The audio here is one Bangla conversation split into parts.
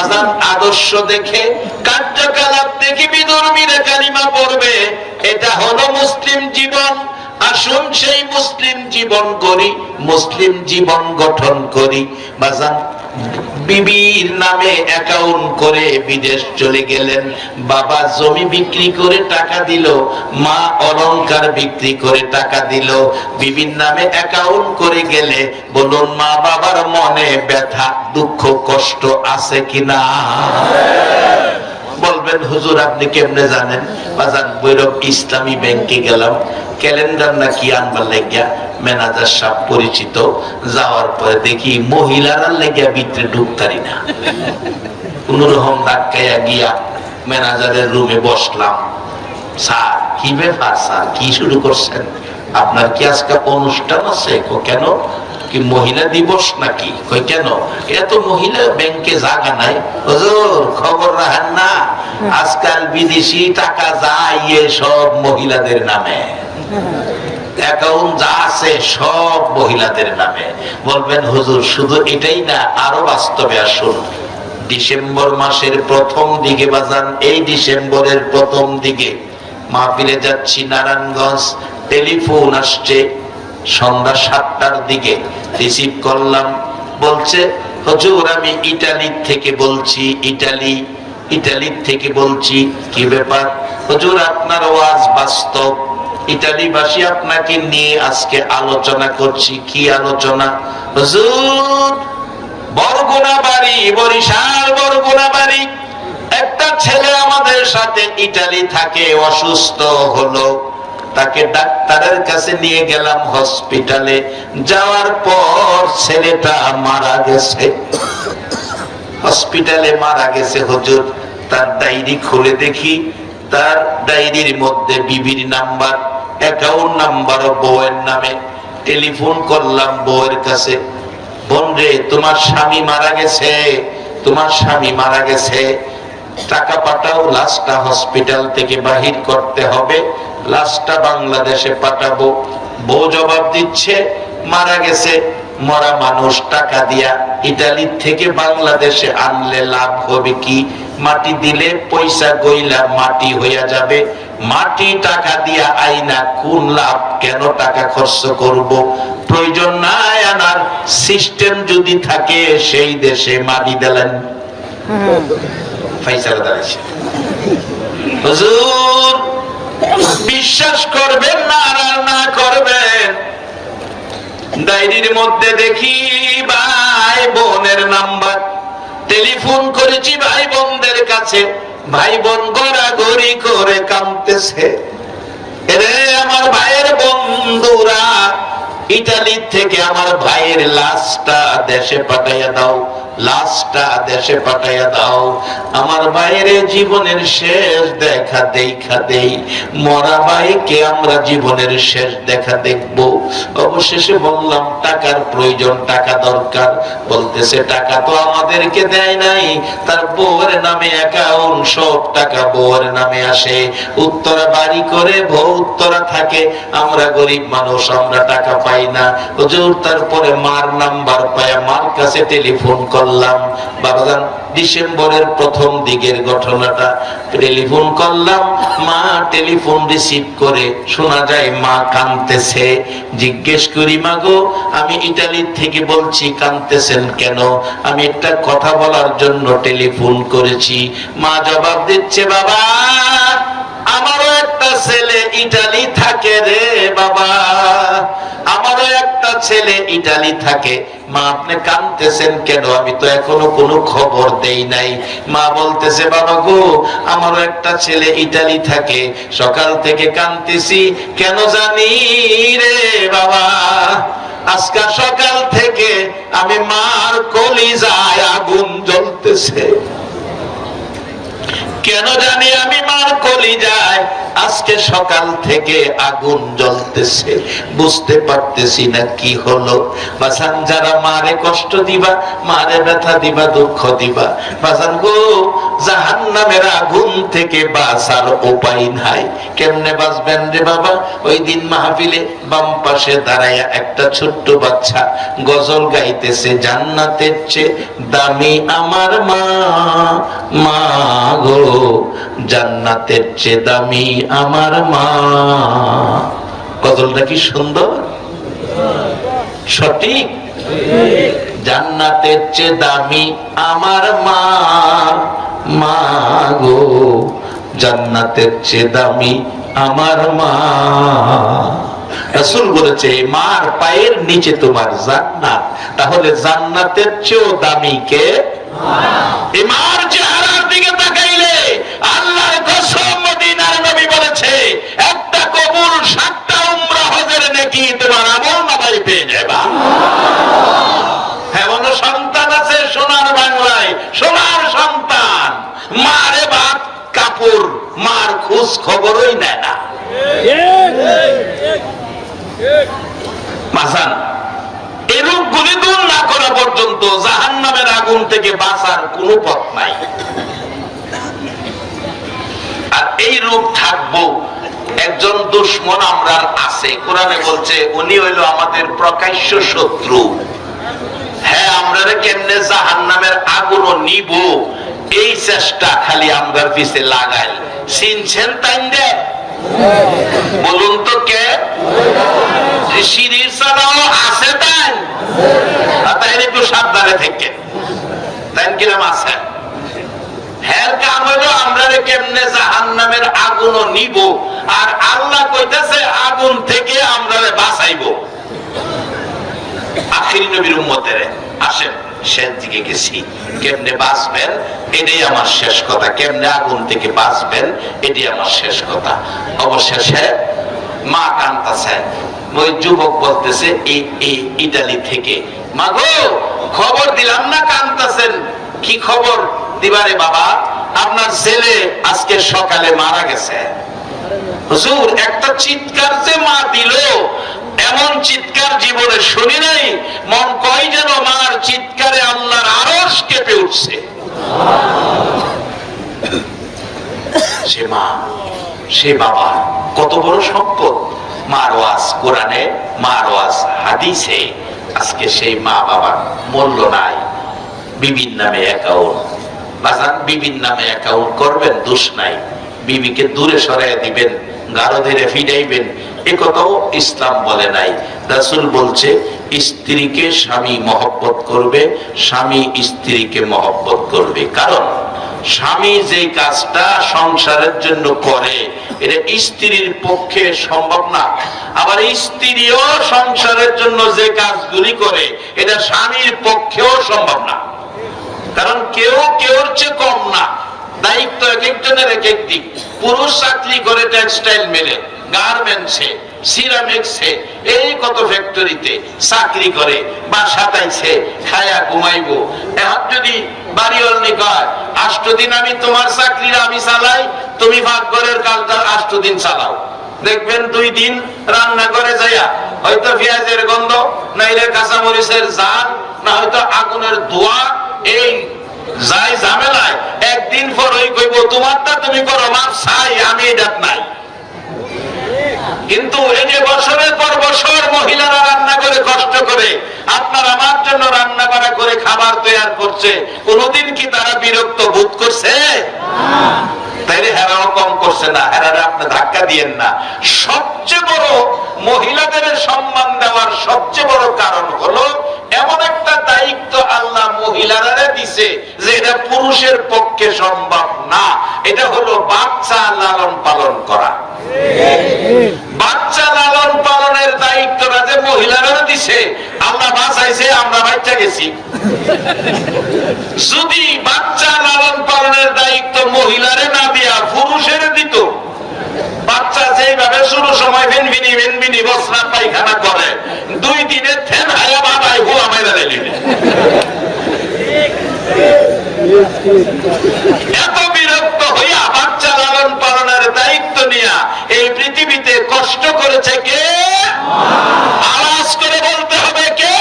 বাজার আদর্শ দেখে কার্যকলাপ দেখে বিধর্মীরা কালিমা পড়বে। এটা হলো মুসলিম জীবন। আসুন সেই মুসলিম জীবন করি মুসলিম জীবন গঠন করি। বাজান। বিবির নামে অ্যাকাউন্ট করে বিদেশ চলে গেলেন। বাবা জমি বিক্রি করে টাকা দিল, মা অলংকার বিক্রি করে টাকা দিল। বিবির নামে অ্যাকাউন্ট করে গেলে বলুন, মা বাবার মনে ব্যথা, দুঃখ, কষ্ট আছে কিনা? বলবেন, হুজুর, আপনি কেমনে জানেন? বাজান, বৈরব ইসলামী ব্যাংকে গেলাম। ক্যালেন্ডার নাকি আনবার লেগিয়া ম্যানেজার সাহেব পরিচিত। যাওয়ার পরে দেখি মহিলারা লেগিয়া ভিতরে ঢুকতারি না। কোন রকম ধাক্কাইয়া গিয়া ম্যানেজারের রুমে বসলাম। স্যার, কি ব্যাপার, স্যার? কি শুরু করছেন? আপনার কি আজকে অনুষ্ঠান আছে? কেন? কি মহিলা দিবস নাকি? কেন? এত মহিলা ব্যাংকে জায়গা নাই। খবর রাখেন না। আজকাল বিদেশি টাকা যায় সব মহিলাদের নামে। সব মহিলাদের নামে। বলবেন, হুজুর, শুধু এটাই না, আরও বাস্তবে আসুন। ডিসেম্বর মাসের প্রথম দিকে বাজান, এই ডিসেম্বরের প্রথম দিকে। মাহফিলে যাচ্ছি, নারায়ণগঞ্জ, টেলিফোন আসছে। সন্ধ্যা সাতটার দিকে রিসিভ করলাম। বলছে, হজুর, আমি ইটালির থেকে বলছি, ইটালি, ইটালির থেকে বলছি, কি ব্যাপার? হজুর, আপনার ওয়াজ বাস্তব। ইটালিবাসী আপনাকে নিয়ে আজকে আলোচনা করছি। কি আলোচনা? হুজুর বরগুনা বাড়ি বরিশাল বরগুনা বাড়ি একটা ছেলে আমাদের সাথে ইটালি থাকে, অসুস্থ হলো। তাকে ডাক্তারের কাছে নিয়ে গেলাম হসপিটালে। যাওয়ার পর ছেলেটা মারা গেছে। হসপিটালে মারা গেছে হুজুর। তার ডায়েরি খুলে দেখি। তার ডায়েরির মধ্যে বিবির নাম্বার, অ্যাকাউন্ট নাম্বার বউয়ের নামে। টেলিফোন করলাম বউয়ের কাছে। বোন রে, তোমার স্বামী মারা গেছে। তোমার স্বামী মারা গেছে। টাকা পাঠাও, লাশটা হসপিটাল থেকে বাহির করতে হবে। লাশটা বাংলাদেশে পাঠাবো। বউ জবাব দিচ্ছে মারা গেছে। মরা মানুষ টাকা দিয়া ইটালির থেকে বাংলাদেশে আনলে লাভ হবে কি? মাটি দিলে পয়সা গইলা মাটি হইয়া যাবে। মাটি টাকা দিয়া আইনা কোন লাভ? কেন টাকা খরচ করব? প্রয়োজন নাই আনার। সিস্টেম যদি থাকে সেই দেশে মাটি দিলেন। ফাইসালা দাঁড়াইছে। হুজুর বিশ্বাস করবেন না আর না করবেন। ডায়েরির মধ্যে দেখি ভাই বোনের নাম্বার। টেলিফোন করেছি ভাই বোনদের কাছে। ভাই বোন গড়াগড়ি করে কামতেছে আমার ভাইয়ের বন্ধুরা ইটালি থেকে আমার ভাইয়ের লাশটা দেশে পাঠাইয়া দাও, লাশটা দেশে পাঠাইয়া দাও। আমার ভাইয়ের জীবনের শেষ দেখা দেখা দেই, মরা ভাইকে আমরা জীবনের শেষ দেখা দেখব। অবশেষে বললাম, টাকার প্রয়োজন, টাকা দরকার। বলতেছে, টাকা তো আমাদেরকে দেয় নাই, তার বউয়ের নামে অ্যাকাউন্ট সব টাকা বউয়ের নামে আসে। উত্তরা বাড়ি করে বউ উত্তরা থাকে, আমরা গরিব মানুষ, আমরা টাকা পাই না। হুজুর তারপরে মার নাম্বার পায় মার কাছে টেলিফোন করলাম। বাবাজান ডিসেম্বরের প্রথম দিকের ঘটনাটা টেলিফোন করলাম। মা টেলিফোন রিসিভ করে শোনা যায় মা কানতেছে জিজ্ঞেস করি, মা গো, আমি ইটালির থেকে বলছি কানতেছেন কেন? আমি একটা কথা বলার জন্য টেলিফোন করেছি। মা জবাব দিচ্ছে, বাবা, আমারও একটা ছেলে ইটালি থাকে রে বাবা। ছেলে ইটালি থাকে। মা, আপনি কানতেছেন কেন? আমি তো এখনও কোনো খবর দেই নাই। মা বলতেছে, বাবা গো, আমারও একটা ছেলে ইটালি থাকে। সকাল থেকে কানতেছি কেন জানি রে বাবা আজকে সকাল থেকে আমি মার কলিজায় আগুন জ্বলতেছে। কেন জানি আমি মার কলি যায় আজকে সকাল থেকে আগুন জ্বলতেছে। বুঝতে পারতেছি না কি হলো। বাসান যারা মারে কষ্ট দিবা, মারে ব্যথা দিবা, দুঃখ দিবা। বাসান গো জাহান নামের আগুন থেকে বাঁচার উপায় নাই। কেমনে বাঁচবেন রে বাবা? ওই দিন মাহফিলে বাম পাশে দাঁড়াইয়া একটা ছোট্ট বাচ্চা গজল গাইতেছে, জান্নাতের চেয়ে দামি আমার মা মা গো। জান্নাতের চেয়ে দামি আমার মা। গজলটা কি সুন্দর? সঠিক? জান্নাতের চেয়ে দামি আমার মা। মা গো জান্নাতের চেয়ে দামি আমার মা। রাসূল বলেছে মার পায়ের নিচে তোমার জান্নাত। তাহলে জান্নাতের চেয়েও দামি কে? এই মার চেহারার দিকে তাকাইলে আল্লাহর কসম বলেছে, একটা কবুল সাতটা উমরা হজের নাকি তোমার আমল নামাই পেয়ে যাবা। এমন সন্তান আছে সোনার বাংলায়, সোনার সন্তান। মারে বাপ কাপড়, মার খোঁজ খবরই নেয় না। এরূপ গুলি দূর না করা পর্যন্ত জাহান নামের আগুন থেকে বাঁচার কোনো পথ নাই। আর এই রূপ থাকব, একজন দুশ্মন আমরা আছে। কোরআনে বলছে, উনি হইল আমাদের প্রকাশ্য শত্রু। হ্যাঁ আমরা কেমনে জাহান নামের আগুনও নিব? এই চেষ্টা খালি আমরার পিছে লাগাই। চিনছেন তাই বলুন তো কে? আছে তাই? তাই একটু সাবধানে থেকে। তাই কিরম আছে? হ্যাঁ শেষ বাঁচবেন? এটাই আমার শেষ কথা। কেমনে আগুন থেকে বাঁচবেন? এটাই আমার শেষ কথা। অবশেষে মা কান্তাছে ওই যুবক বলতেছে, এই এই ইটালি থেকে। মা গো খবর দিলাম না কান্তাছেন কি খবর? দিবারে বাবা, আপনার ছেলে আজকে সকালে মারা গেছে। হুজুর, একটা চিৎকার যে মা দিল, এমন চিৎকার জীবনে শুনি নাই, মন কয় যেন মার চিৎকারে আল্লাহর আরস কেঁপে উঠছে। সে মা, সে বাবা, কত বড় সম্পদ। মার ওয়াজ কোরআনে, মার ওয়াজ হাদিসে, আজকে সেই মা বাবার মূল্য নাই বিভিন্ন নামে অ্যাকাউন্ট বাজান বিবির নামে অ্যাকাউন্ট করবেন, দোষ নাই। বিবিকে দূরে সরাই দিবেন, গাঢ় ধীরে ফিরাইবেন। এ কথাও ইসলাম বলে নাই। রাসুল বলছে, স্ত্রীকে স্বামী মহব্বত করবে, স্বামী স্ত্রীকে মহব্বত করবে। কারণ, স্বামী যে কাজটা সংসারের জন্য করে, এটা স্ত্রীর পক্ষে সম্ভব না। আবার স্ত্রীও সংসারের জন্য যে কাজগুলি করে, এটা স্বামীর পক্ষেও সম্ভব না। কারণ কেউ, কেউর চেয়ে কম না। দায়িত্ব এক একজনের এক এক পুরুষ চাকরি করে টেক্সটাইল মেলে গার্মেন্টসে সিরামিক্সে এই কত ফ্যাক্টরিতে চাকরি করে বা সাতাইছে খায়া এখন যদি আষ্ট দিন আমি তোমার চাকরির আমি চালাই, তুমি ভাগ্যরের কাজটা আষ্ট দিন চালাও। দেখবেন দুই দিন রান্না করে যাইয়া হয়তো পেঁয়াজের গন্ধ, নাইলে কাঁচামরিচের জাল, না হয়তো আগুনের ধোয়া এই যাই ঝামেলায় একদিন পর ওই কইব, তোমারটা তুমি করো, মাপ আমি নাই। কিন্তু এই যে বছরের পর বছর মহিলারা রান্না করে, কষ্ট করে আমার জন্য রান্না করে খাবার তৈরি করছে, কোনদিন কি তারা বিরক্ত বোধ করছে? তাইলে হেরাও কম করছে না, হেরারা আপনি ধাক্কা দিয়েন না। সবচেয়ে বড় মহিলাদের সম্মান দেওয়ার সবচেয়ে বড় কারণ হলো এমন একটা দায়িত্ব আল্লাহ মহিলারা দিছে যে এটা পুরুষের পক্ষে সম্ভব না। এটা হলো বাচ্চা লালন পালন করা। বাচ্চা লালন পালনের দায়িত্বটা যে মহিলারা দিছে, আল্লাহ বাঁচাইছে, আমরা বাচ্চা গেছি। যদি বাচ্চা লালন পালনের দায়িত্ব মহিলারে না দিয়া পুরুষের দিত, বাচ্চা যেভাবে শুরু সময় ভেনভিনি ভেনভিনি বসরা পায়খানা করে, দুই দিনে থেন হায়া বাবাই হুয়া মেরা দিলেন এত বিরক্ত হইয়া বাচ্চা লালন পালনের দায়িত্ব নিয়া এই পৃথিবীতে কষ্ট করেছে কে? আওয়াজ করে বলতে হবে কে?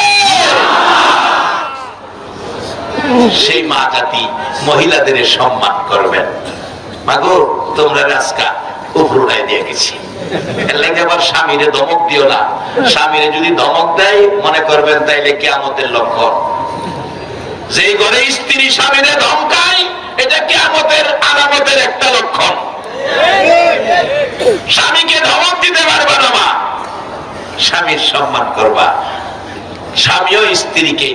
সেই মা জাতি মহিলাদের সম্মান করবেন। মাগো, তোমরা রাজকা উপরুড়াই দিয়ে গেছি। আবার স্বামীরে ধমক দিও না। স্বামীরে যদি ধমক দেয়, মনে করবেন তাইলে কেয়ামতের লক্ষণ। যে ঘরে স্ত্রী স্বামীরে ধমকায়, এটা কি আমাদের আলামতের একটা লক্ষণ। স্বামীকে ধমক দিতে পারবে না মা। স্বামীর সম্মান করবা। স্বামীও স্ত্রীকে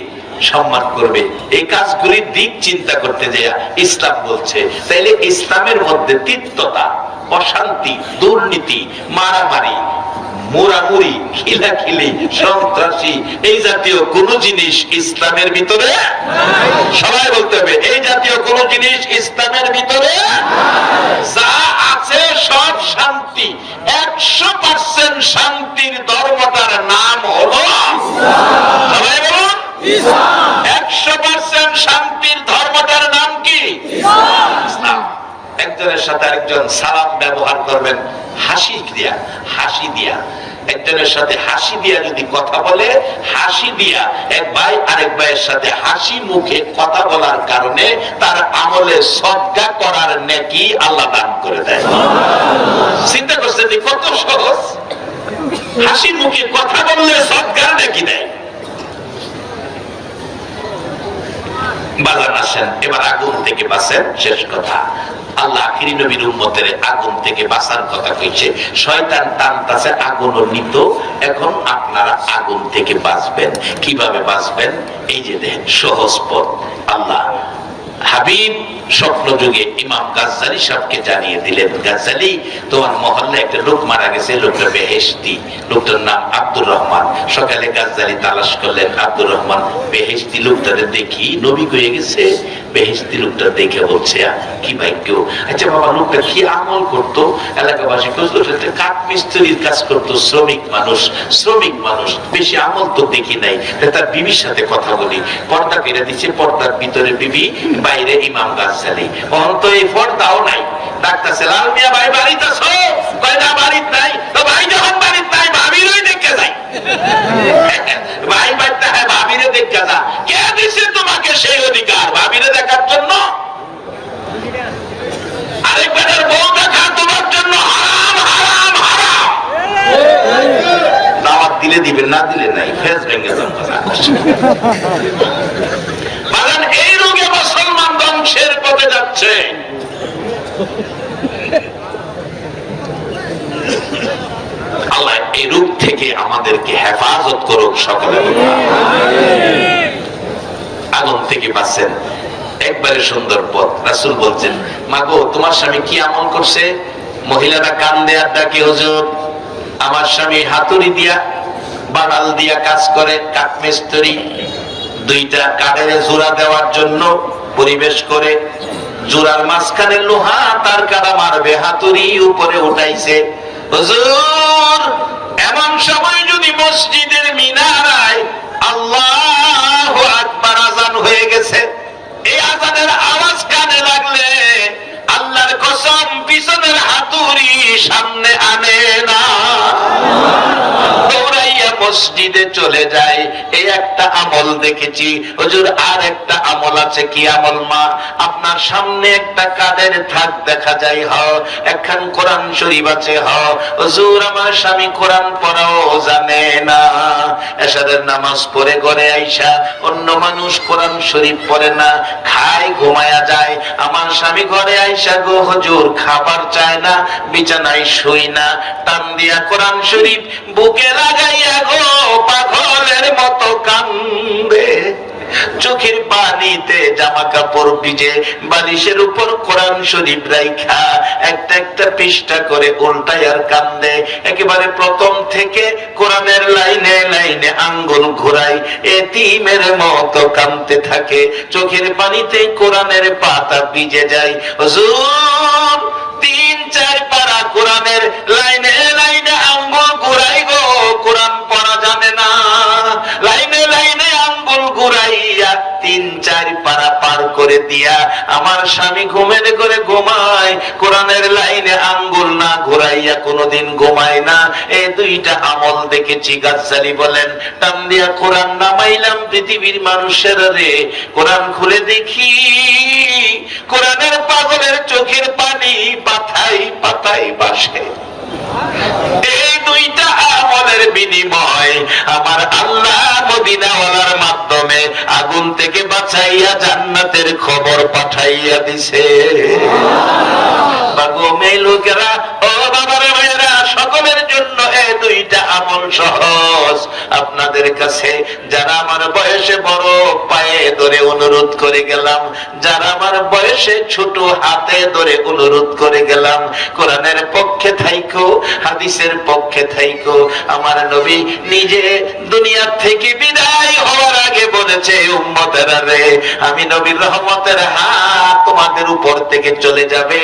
সম্মান করবে। এই কাজগুলির দিক চিন্তা করতে যে ইসলাম বলছে। তাইলে ইসলামের মধ্যে তিক্ততা, অশান্তি, দুর্নীতি, মারামারি মুরামুরি খিলাখিলি, সন্ত্রাসী, এই জাতীয় কোন জিনিস ইসলামের ভিতরে সবাই বলতে হবে, এই জাতীয় কোন জিনিস ইসলামের ভিতরে যা আছে সব শান্তি। একশো পার্সেন্ট শান্তির ধর্মটার নাম হলো সবাই বলুন একশো পার্সেন্ট শান্তির ধর্মটার নাম একজনের সাথে আরেকজন সালাম ব্যবহার করবেন, হাসি দিয়া হাসি দিয়া। একজনের সাথে হাসি দিয়া যদি কথা বলে, হাসি দিয়া এক ভাই আরেক ভাইয়ের সাথে হাসি মুখে কথা বলার কারণে তার আমলে সদ্গা করার নেকি আল্লাহ দান করে দেয়। চিন্তা করছেন কত সহজ? হাসি মুখে কথা বললে সদ্গার নাকি দেয় বাজার আসেন, এবার আগুন থেকে বাঁচেন, শেষ কথা। আল্লাহ আখিরি নবীর উম্মতের আগুন থেকে বাঁচার কথা কইছে, শয়তান টানতাছে, আগুনও নিত, এখন আপনারা আগুন থেকে বাঁচবেন। কীভাবে বাঁচবেন? এই যে দেখেন, সহজ পথ। আল্লাহ হাবিব স্বপ্ন যুগে ইমাম গাজ্জালি সাহেবকে জানিয়ে দিলেন, গাজ্জালি, তোমার মহল্লায় একটা লোক মারা গেছে লোকটা বেহেশতি। লোকটার নাম আব্দুর রহমান। সকালে গাজ্জালি তালাশ করলেন, আব্দুর রহমান, বেহেশতি লোকটারে দেখি নবী কয়ে গেছে, বেহেশতি লোকটা দেখে বলছে কি ভাগ্য। আচ্ছা বাবা, লোকটা কি আমল করতো? এলাকাবাসী বুঝলো সেটা কাঠ মিস্ত্রির কাজ করতো, শ্রমিক মানুষ শ্রমিক মানুষ। বেশি আমল তো দেখি নাই। তার বিবির সাথে কথা বলি। পর্দা কেড়ে দিচ্ছে পর্দার ভিতরে বিবি বাইরে ইমাম গাছালি অন্ত এই পর্দাও নাই। ডাক্তার লাল মিয়া ভাই বাড়িতে আছো কয় না বাড়ির নাই। তো ভাই যখন বাড়িতে নাই, ভাবিরই দেখে যাই ভাই বাড়িতে হ্যাঁ ভাবিরে দেখে যা। কে দিছে তোমাকে সেই অধিকার? ভাবিরে দেখার জন্য আরেকবারের বউ দেখা তোমার জন্য হারাম হারাম হারাম দাওয়াত দিলে দিবেন না দিলে নাই ফেস ভেঙে বাগান এই রোগে মুসলমান ধ্বংসের পথে যাচ্ছে আল্লাহ এই রূপ থেকে আমাদেরকে হেফাজত করুক আগুন থেকে একবারে সুন্দর পথ। রাসুল বলছেন, মাগো, তোমার স্বামী কি আমল করছে? মহিলারা কান দেয়ার ডাকে, হুজুর, আমার স্বামী হাতুড়ি দিয়া বাড়াল দিয়া কাজ করে, কাঠমিস্ত্রি। দুইটা কাঠের জোড়া দেওয়ার জন্য পরিবেশ করে, জোড়ার মাঝখানে লোহা, তার কাটা মারবে, হাতুড়ি উপরে উঠাইছে। হুজুর এমন সময় যদি মসজিদের মিনারায় আল্লাহ আকবার আজান হয়ে গেছে, এই আজানের আওয়াজ কানে লাগলে কসম পিছনের হাতুড়ি সামনে আনে না। মসজিদে চলে যায় এই একটা আমল দেখেছি। হুজুর, আর একটা আমল আছে কি আমল, মা? আপনার সামনে একটা কাদের থাক দেখা যায়, হ। একখান কোরআন শরীফ আছে, হ। হুজুর, আমার স্বামী কোরআন পড়াও জানে না। এসাদের নামাজ পড়ে ঘরে আইসা অন্য মানুষ কোরআন শরীফ পড়ে না। খায়, ঘুমায়া যায়। আমার স্বামী ঘরে আইসা গো হুজুর খাবার চায় না, বিছানায় শুই না। টান দিয়া কোরআন শরীফ, বুকে লাগাইয়া গো, পাগলের মতো কান্দে। চোখের পানিতে জামা কাপড় ভিজে বালিশের উপর কোরআন শরীফ রাইখা, একটা একটা পৃষ্ঠা করে উল্টায় আর কান্দে। একেবারে প্রথম থেকে কোরআনের লাইনে লাইনে আঙ্গুল ঘোরাই এতিমের মতো কামতে থাকে। চোখের পানিতে কোরআনের পাতা ভিজে যায়। হুজুর, তিন চার পারা কোরআনের লাইনে লাইনে আঙ্গুল করে দিয়া আমার স্বামী ঘুমের করে ঘুমায়, কোরআনের লাইনে আঙ্গুল না ঘুরাইয়া কোনোদিন ঘুমায় না। এই দুইটা আমল দেখেছি গাছালি বলেন। টান দিয়া কোরআন নামাইলাম, পৃথিবীর মানুষের রে। কোরআন খুলে দেখি, কোরআনের পাগলের চোখের পানি পাথাই পাতাই বাসে এই দুইটা আমলের বিনিময় আমার আল্লাহ মদিনাওয়ালার মাধ্যমে আগুন থেকে বাঁচাইয়া জান্নাতের খবর পাঠাইয়া দিছে। লোকেরা, ও বাবার সকলের জন্য এই দুইটা আমল আমল সহজ আপনাদের কাছে যারা আমার বয়সে বড় পায়ে ধরে অনুরোধ করে গেলাম, যারা আমার বয়সে ছোট হাতে ধরে অনুরোধ করে গেলাম, কোরআনের পক্ষে থাইকো, হাদিসের পক্ষে থাইকো। আমার নবী নিজে দুনিয়া থেকে বিদায় হওয়ার আগে বলেছে, উম্মতেরা আমি নবীর রহমতের হাত তোমাদের উপর থেকে চলে যাবে।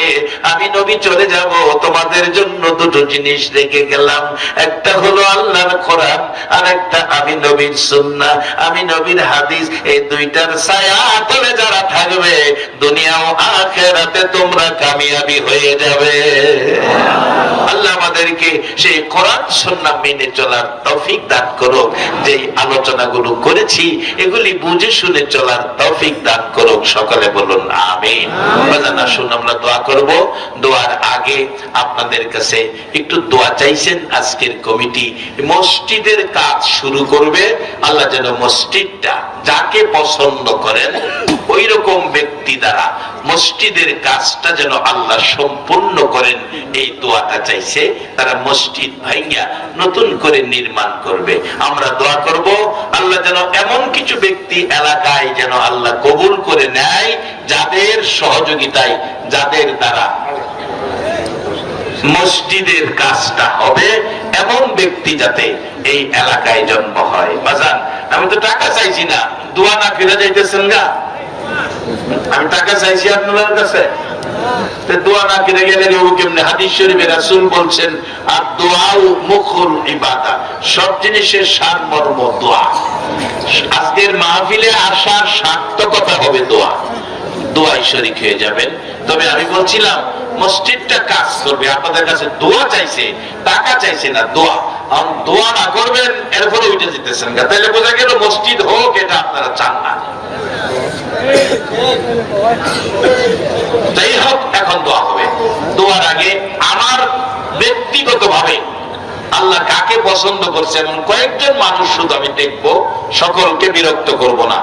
আমি নবী চলে যাব, তোমাদের জন্য দুটো জিনিস রেখে গেলাম। একটা হলো আল্লাহর কোরআন আর একটা আমি নবীর সুন্না আমি নবীর হাদিস এই দুইটার ছায়া তলে যারা থাকবে দুনিয়া ও আখেরাতে তোমরা কামিয়াবি হয়ে যাবে। আল্লাহ আমাদেরকে সেই কোরআন সুন্নাহ মেনে চলার তৌফিক দান করুক যে আলোচনাগুলো করেছি, এগুলি বুঝে শুনে চলার তৌফিক দান করুক। সকলে বলুন, আমিন। বাজান, আসুন, আমরা দোয়া করব। দোয়ার আগে আপনাদের কাছে একটু দোয়া চাইছেন, আজকের কমিটি মসজিদের কাজ শুরু করবে। আল্লাহ যেন মসজিদটা যাকে পছন্দ করেন ওই রকম ব্যক্তি দ্বারা মসজিদের কাজটা যেন আল্লাহ সম্পূর্ণ করেন, এই দোয়াটা চাইছে। তারা মসজিদ ভাইয়া নতুন করে নির্মাণ করবে। আমরা দোয়া করব, আল্লাহ যেন এমন কিছু ব্যক্তি এলাকায় যেন আল্লাহ কবুল করে নেয়, যাদের সহযোগিতায়, যাদের দ্বারা মসজিদের কাজটা হবে, এমন ব্যক্তি যাতে এই এলাকায় জন্ম হয়। বাজান, আমি তো টাকা চাইছি না। দোয়া না ফিরে যাইতেছেন গা? আমি টাকা চাইছি আপনার কাছে। তবে আমি বলছিলাম, মসজিদটা কাজ করবে। আপনাদের কাছে দোয়া চাইছে, টাকা চাইছে না দোয়া। আর দোয়া না করবেন এরপরে উঠে যেতেছেন তাহলে বোঝা গেল মসজিদ হোক, এটা আপনারা চান না। যাই হোক এখন দোয়া হবে। দোয়ার আগে আমার আল্লাহ কাকে পছন্দ করছে এমন কয়েকজন মানুষ শুধু আমি দেখব, সকলকে বিরক্ত করব না।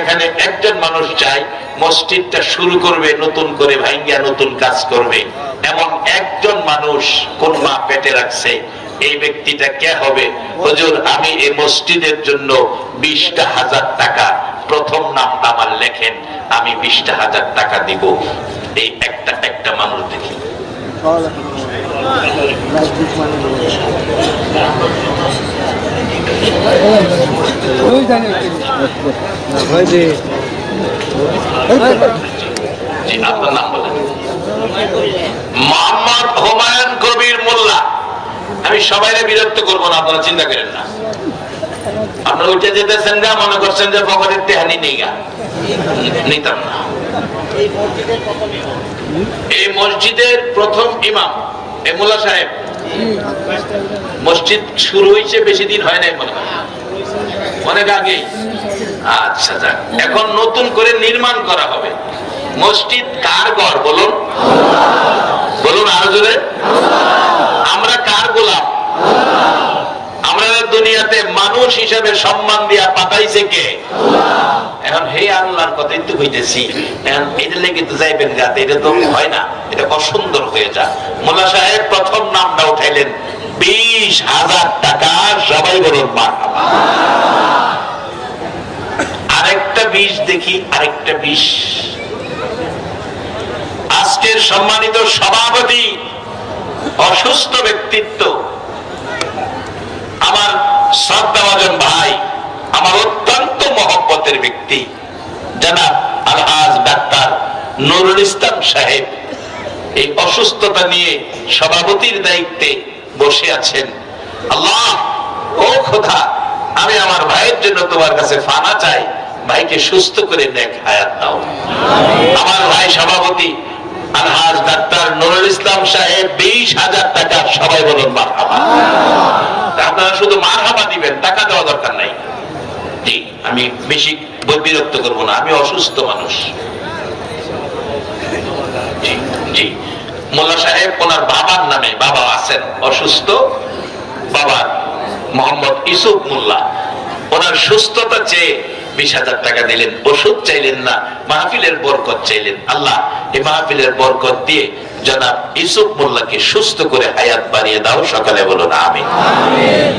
এখানে একজন মানুষ চাই, মসজিদটা শুরু করবে, নতুন করে ভাঙ্গিয়া নতুন কাজ করবে। এমন একজন মানুষ কোন মা পেটে রাখছে, এই ব্যক্তিটা কে হবে? হুজুর, আমি এই মসজিদের জন্য বিশটা হাজার টাকা প্রথম নামটা আমার লেখেন, আমি বিশটা হাজার টাকা দিব। এই একটা একটা মানুষ দেখি। নাম আমি সবাইরে বিরক্ত করব না, আপনারা চিন্তা করেন না। উঠে যেতেছেন মনে করছেন যে নেই গা। নিতাম না। এই মসজিদের প্রথম ইমাম সাহেব, মসজিদ শুরু হয়েছে, বেশি দিন হয় নাই মনে অনেক আগে আচ্ছা যাক। এখন নতুন করে নির্মাণ করা হবে। মসজিদ কার ঘর, বলুন? বলুন আরও জোরে। আমরা কার গোলাম? দুনিয়াতে মানুষ হিসেবে সম্মান দিয়া পাঠাইছে কে? এখন হে আল্লাহর কথাই তো হইতেছি এখন এটা লেগে তো যাইবেন গাতে এটা তো হয় না। এটা অসুন্দর হয়ে যা মোল্লা সাহেব প্রথম নামটা উঠাইলেন, বিশ হাজার টাকা, সবাই বলুন মা আরেকটা বিষ দেখি, আরেকটা বিষ আজকের সম্মানিত সভাপতি, অসুস্থ ব্যক্তিত্ব আমার শ্রদ্ধাভাজন ভাই আমার অত্যন্ত মহব্বতের ব্যক্তি জানাব আলহাজ ডাক্তার নুরুল ইসলাম সাহেব। এই অসুস্থতা নিয়ে সভাপতির দায়িত্বে বসে আছেন। আল্লাহ ও খোদা আমি আমার ভাইয়ের জন্য তোমার কাছে ফানা চাই ভাইকে সুস্থ করে নেক হায়াত দাও। আমার ভাই সভাপতি আলহাজ ডাক্তার নুরুল ইসলাম সাহেব বিশ হাজার টাকা, সবাই বলুন আপনারা শুধু মারহাবা দিবেন, টাকা দেওয়া দরকার নাই। জি, আমি বেশি বিরক্ত করব না, আমি অসুস্থ মানুষ। জি মোল্লা সাহেব, ওনার বাবার নামে বাবা আছেন, অসুস্থ। বাবা মোহাম্মদ ইসুফ মোল্লা। ওনার সুস্থতা চেয়ে বিশ হাজার টাকা দিলেন। ওষুধ চাইলেন না মাহফিলের বরকত চাইলেন। আল্লাহ এই মাহফিলের বরকত দিয়ে জনাব ইসুফ মোল্লাকে সুস্থ করে হায়াত বাড়িয়ে দাও। সকালে বলো না আমি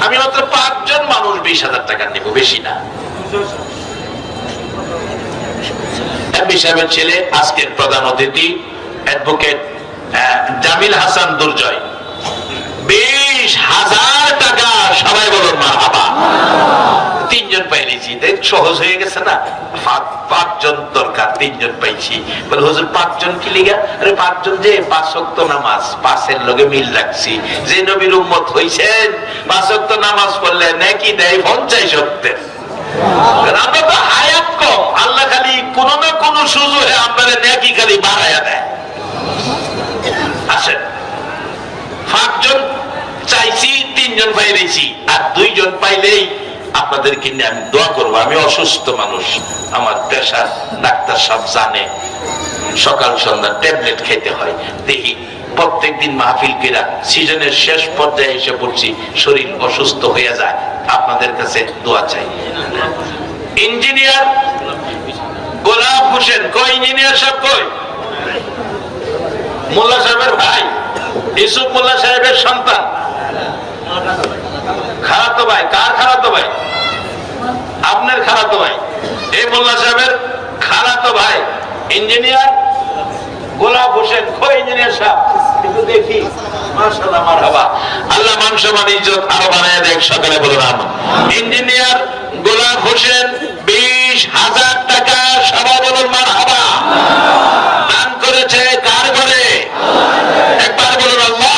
আমি মাত্র পাঁচজন মানুষ বিশ হাজার টাকা নেব বেশি না। সাহেবের ছেলে আজকের প্রধান অতিথি অ্যাডভোকেট জামিল হাসান দুর্জয়। বিশ হাজার টাকা সবাই বলুন মা বাবা তিনজন সহজ হয়ে গেছে না? পাঁচজন দরকার, তিনজন পাইছি। বলে, হুজুর, পাঁচজন কি লিগা? আরে, পাঁচজন যে, পাঁচ শক্ত নামাজ, পাঁচের লগে মিল রাখছি। যে নবীর উম্মত হইছেন, পাঁচ শক্ত নামাজ পড়লে নাকি দেয় পঞ্চাশ পাইলেছি। আর দুইজন পাইলেই আপনাদেরকে নিয়ে আমি দোয়া করব। আমি অসুস্থ মানুষ। আমার পেশা ডাক্তার সব জানে। সকাল, সন্ধ্যা ট্যাবলেট খেতে হয়। দেখি প্রত্যেকদিন মাহফিল কেরা সিজনের শেষ পর্যায়ে এসে পড়ছি, শরীর অসুস্থ হয়ে যায়। আপনাদের কাছে দোয়া চাই। ইঞ্জিনিয়ার গোলাপ হোসেন, কয় ইঞ্জিনিয়ার সব কই মোল্লা সাহেবের ভাই ইসুফ মোল্লা সাহেবের সন্তান। খারাতো ভাই, কার খারাতো ভাই? আপনার খারাতো ভাই। এই মোল্লা সাহেবের খারাতো ভাই। ইঞ্জিনিয়ার গোলাপ হোসেন ইঞ্জিনিয়ার সাহেব, একটু দেখি। টাকা সবাই বলুন মার হাবা দান করেছে কার ঘরে? একবার বলুন, আল্লাহ